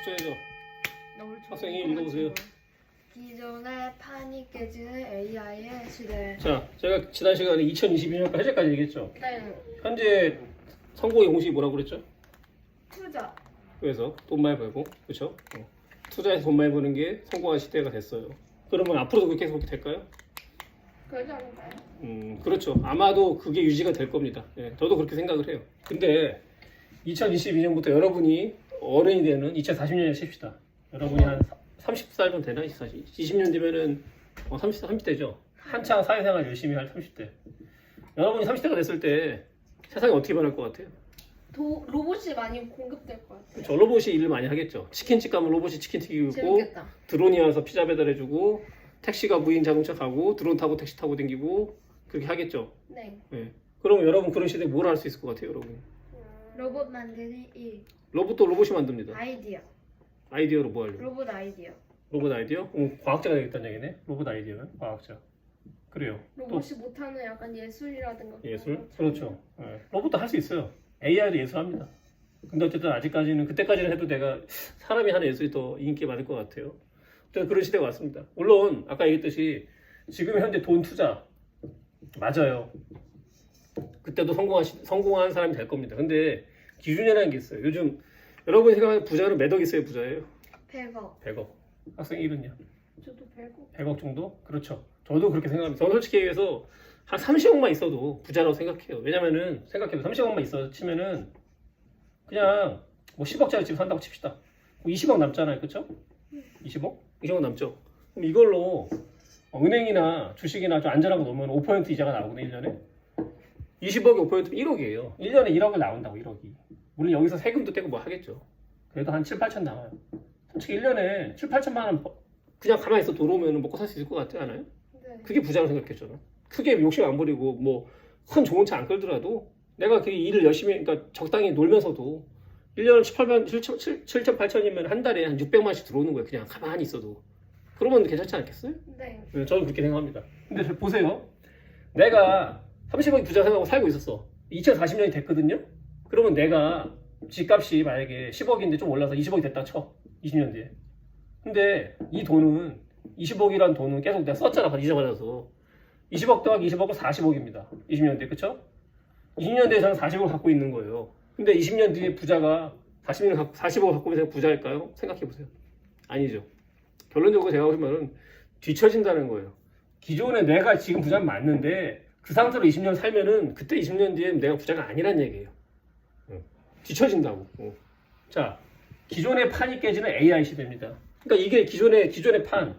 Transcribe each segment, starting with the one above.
박수 쳐야죠. 학생이 읽어보세요. 기존의 판이 깨지는 AI의 시대. 자, 제가 지난 시간에 2022년까지 해제까지 얘기했죠. 네. 현재 성공의 공식이 뭐라고 그랬죠? 투자. 그래서 돈 많이 벌고, 그렇죠? 어. 투자해서 돈 많이 버는 게 성공한 시대가 됐어요. 그러면 앞으로도 그렇게 계속 될까요? 그러지 않을까요? 음, 그렇죠. 아마도 그게 유지가 될 겁니다. 예, 저도 그렇게 생각을 해요. 근데 2022년부터 여러분이 어른이 되는 2040년에 칩시다. 여러분이 한 30살만 되나? 20, 20년 되면은 어, 30, 30대죠. 한창 사회생활 열심히 할 30대. 여러분이 30대가 됐을 때 세상이 어떻게 변할 것 같아요? 도, 로봇이 많이 공급될 것 같아요. 저 로봇이 일을 많이 하겠죠. 치킨집 가면 로봇이 치킨 튀기고 재밌겠다. 드론이 와서 피자 배달해주고 택시가 무인 자동차 가고 드론 타고 택시 타고 다니고 그렇게 하겠죠. 네. 예. 그럼 여러분 그런 시대에 뭘 할 수 있을 것 같아요, 여러분? 로봇 만드는 일. 로봇도 로봇이 만듭니다. 아이디어. 아이디어로 뭐 하려고? 로봇 아이디어. 로봇 아이디어? 음, 과학자가 되겠다는 얘기네. 로봇 아이디어는 과학자. 그래요. 또 로봇이 못하는 약간 예술이라든가. 그런 예술? 거 그렇죠. 예. 로봇도 할 수 있어요. AI도 예술합니다. 근데 어쨌든 아직까지는 그때까지는 해도 내가 사람이 하는 예술이 더 인기 많을 것 같아요. 어쨌든 그런 시대가 왔습니다. 물론 아까 얘기했듯이 지금 현재 돈 투자 맞아요. 그때도 성공한 시- 성공한 사람이 될 겁니다. 근데 기준이라는 게 있어요. 요즘 여러분이 생각하는 부자는 몇 억 있어요, 부자예요? 100억. 100억. 학생 일은요? 저도 100억. 100억 정도? 그렇죠. 저도 그렇게 생각합니다. 저는 솔직히 얘기해서 한 30억만 있어도 부자라고 생각해요. 왜냐면은 생각해도 30억만 있어 치면은 그냥 뭐 10억짜리 집 산다고 칩시다. 뭐 20억 남잖아요. 그렇죠? 20억? 20억 남죠. 그럼 이걸로 어, 은행이나 주식이나 좀 안전한 거 넣으면 5% 이자가 나오거든요. 1년에. 20억이 5%면 1억이에요. 1년에 1억을 나온다고 1억이. 물론 여기서 세금도 떼고 뭐 하겠죠. 그래도 한 7, 8천 나와요. 솔직히 1년에 7, 8천만 원 버- 그냥 가만히 있어 들어오면 먹고 살 수 있을 것 같지 않아요? 네. 그게 부자라고 생각했잖아. 크게 욕심 안 부리고 뭐 큰 좋은 차 안 끌더라도 내가 그 일을 열심히 그러니까 적당히 놀면서도 1년에 7, 8만 7천 7, 7천 8천이면 한 달에 한 600만씩 들어오는 거예요. 그냥 가만히 있어도. 그러면 괜찮지 않겠어요? 네. 네, 저는 그렇게 생각합니다. 근데 보세요. 내가 30억이 부자 생각하고 살고 있었어. 2040년이 됐거든요. 그러면 내가 집값이 만약에 10억인데 좀 올라서 20억이 됐다 쳐. 20년 뒤에. 근데 이 돈은 20억이란 돈은 계속 내가 썼잖아. 이자 받아서. 20억 더하기 20억은 40억입니다. 20년 뒤에. 그쵸? 20년 뒤에 저는 40억을 갖고 있는 거예요. 근데 20년 뒤에 부자가 40년 갖고 40억을 갖고 있는 부자일까요? 생각해 보세요. 아니죠. 결론적으로 제가 하고 싶은 말은 뒤처진다는 거예요. 기존에 내가 지금 부자는 맞는데 그 상태로 20년 살면은 그때 20년 뒤에 내가 부자가 아니란 얘기예요. 응. 뒤처진다고. 응. 자, 기존의 판이 깨지는 AI 시대입니다. 그러니까 이게 기존의 기존의 판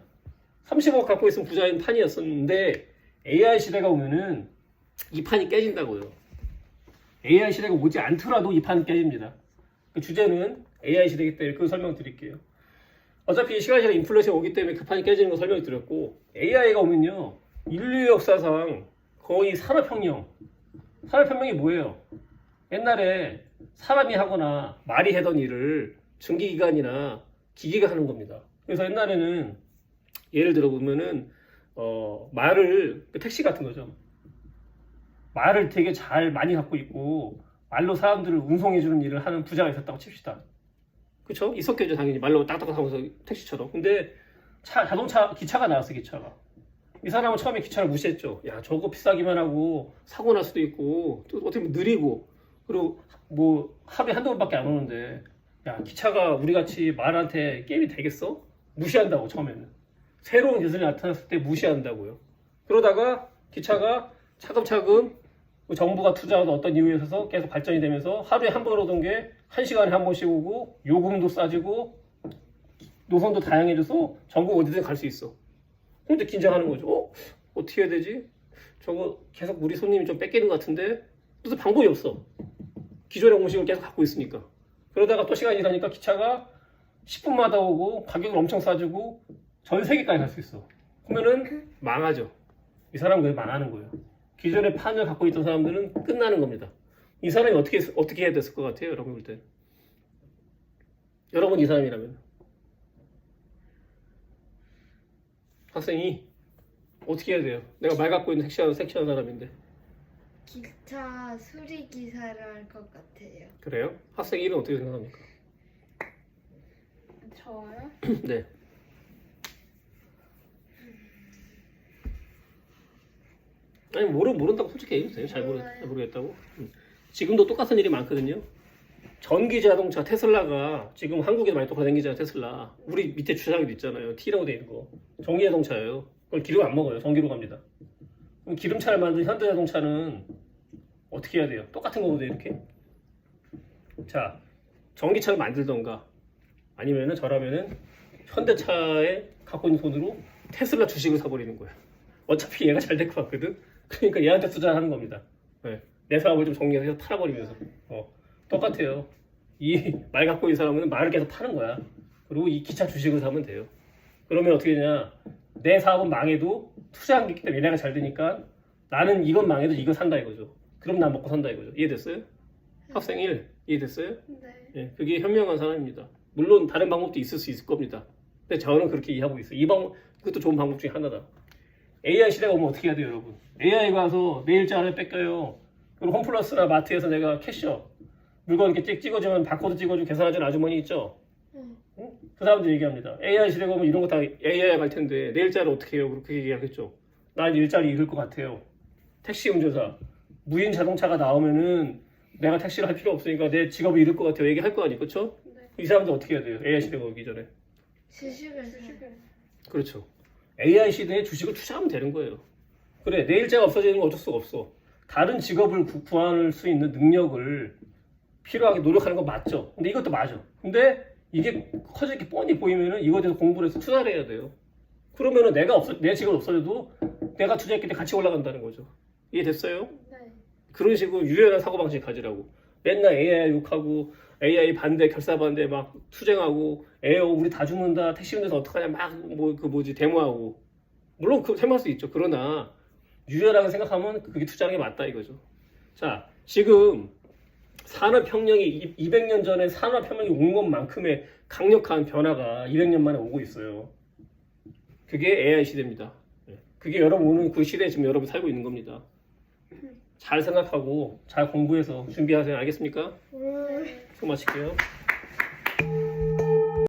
30억 갖고 있으면 부자인 판이었었는데 AI 시대가 오면은 이 판이 깨진다고요. AI 시대가 오지 않더라도 이 판은 깨집니다. 그 주제는 AI 시대이기 때문에 그 설명 드릴게요. 어차피 시간이 지나 인플레이션이 오기 때문에 그 판이 깨지는 거 설명을 드렸고 AI가 오면요 인류 역사상 거의 산업혁명 산업혁명이 뭐예요? 옛날에 사람이 하거나 말이 하던 일을 증기기관이나 기계가 하는 겁니다. 그래서 옛날에는 예를 들어 보면은 어, 말을 그 택시 같은 거죠. 말을 되게 잘 많이 갖고 있고 말로 사람들을 운송해주는 일을 하는 부자가 있었다고 칩시다. 그쵸? 있었겠죠 당연히 말로 딱딱딱 하면서 택시처럼 근데 차 자동차 기차가 나왔어 기차가 이 사람은 처음에 기차를 무시했죠 야 저거 비싸기만 하고 사고 날 수도 있고 또 어떻게 보면 느리고 그리고 뭐 하루에 한두 번밖에 안 오는데 야 기차가 우리 같이 말한테 게임이 되겠어? 무시한다고 처음에는 새로운 기술이 나타났을 때 무시한다고요 그러다가 기차가 차근차근 그 정부가 투자한 어떤 이유에 있어서 계속 발전이 되면서 하루에 한 번 오던 게 한 시간에 한 번씩 오고 요금도 싸지고 노선도 다양해져서 전국 어디든 갈 수 있어. 근데 긴장하는 거죠. 어? 어떻게 해야 되지? 저거 계속 우리 손님이 좀 뺏기는 것 같은데 무슨 방법이 없어. 기존의 공식을 계속 갖고 있으니까. 그러다가 또 시간이 지나니까 기차가 10분마다 오고 가격을 엄청 싸주고 전 세계까지 갈 수 있어. 그러면은 망하죠. 이 사람은 왜 망하는 거예요? 기존의 판을 갖고 있던 사람들은 끝나는 겁니다. 이 사람이 어떻게 어떻게 해야 됐을 것 같아요, 여러분 볼 때? 여러분 이 사람이라면 학생이 어떻게 해야 돼요? 내가 말 갖고 있는 섹시한 섹시한 사람인데 기차 수리 기사를 할 것 같아요. 그래요? 학생 일은 어떻게 생각합니까? 저요? 네. 아니 모르 모른다고 솔직히 얘기해도 돼요. 잘 모르. 잘 모르겠다고. 음. 지금도 똑같은 일이 많거든요. 전기 자동차 테슬라가 지금 한국에 많이 돌아다니잖아요. 테슬라. 우리 밑에 주차장에도 있잖아요. T라고 돼 있는 거. 전기 자동차예요. 그걸 기름 안 먹어요. 전기로 갑니다. 그럼 기름차를 만든 현대 자동차는 어떻게 해야 돼요? 똑같은 거거든요. 이렇게. 자, 전기차를 만들던가 아니면은 저라면은 현대차에 갖고 있는 돈으로 테슬라 주식을 사버리는 거야. 어차피 얘가 잘 될 것 같거든. 그러니까 얘한테 투자하는 겁니다. 네. 내 사업을 좀 정리해서 팔아버리면서. 어. 똑같아요. 이 말 갖고 있는 사람은 말을 계속 파는 거야. 그리고 이 기차 주식을 사면 돼요. 그러면 어떻게 되냐? 내 사업은 망해도 투자한 게 있기 때문에 얘네가 잘 되니까 나는 이건 망해도 이거 산다 이거죠. 그럼 난 먹고 산다 이거죠. 이해됐어요? 학생 1 이해됐어요? 네. 예, 그게 현명한 사람입니다. 물론 다른 방법도 있을 수 있을 겁니다. 근데 저는 그렇게 이해하고 있어요. 이 방법, 그것도 좋은 방법 중에 하나다. AI 시대가 오면 어떻게 해야 돼요, 여러분? AI 가서 내 일자를 뺏겨요. 그리고 홈플러스나 마트에서 내가 캐셔 물건 이렇게 찍, 찍어주면 바코드 찍어주고 계산하는 아주머니 있죠? 응. 응? 그 사람들 얘기합니다. AI 시대가 오면 이런 거 다 AI 갈 텐데 내 일자를 어떻게 해요? 그렇게 얘기하겠죠. 난 일자리 잃을 것 같아요. 택시 운전사 무인 자동차가 나오면은 내가 택시를 할 필요 없으니까 내 직업을 잃을 것 같아요. 얘기할 거 아니에요, 그렇죠? 네. 이 사람들 어떻게 해야 돼요? AI 시대가 오기 전에. 주식을 주식을. 그렇죠. AI 시대에 주식을 투자하면 되는 거예요. 그래, 내 일자가 없어지는 건 어쩔 수가 없어. 다른 직업을 구, 구할 수 있는 능력을 필요하게 노력하는 건 맞죠. 근데 이것도 맞아. 근데 이게 커져 이렇게 뻔히 보이면은 이거에 대해서 공부를 해서 투자를 해야 돼요. 그러면은 내가 없어, 내 직업 없어져도 내가 투자했기 때문에 같이 올라간다는 거죠. 이해됐어요? 네. 그런 식으로 유연한 사고방식 가지라고. 맨날 AI 욕하고 AI 반대, 결사 반대 막 투쟁하고 에어 우리 다 죽는다 택시 운전서 어떡하냐 막 뭐 그 뭐지 데모하고 물론 그 생각할 수 있죠. 그러나 유연하게 생각하면 그게 투자하는 게 맞다 이거죠. 자 지금 산업혁명이 200년 전에 산업혁명이 온 것만큼의 강력한 변화가 200년 만에 오고 있어요. 그게 AI 시대입니다. 네. 그게 여러분 오는 그 시대에 지금 여러분 살고 있는 겁니다. 잘 생각하고 잘 공부해서 준비하세요. 알겠습니까? 네. 수고 마칠게요.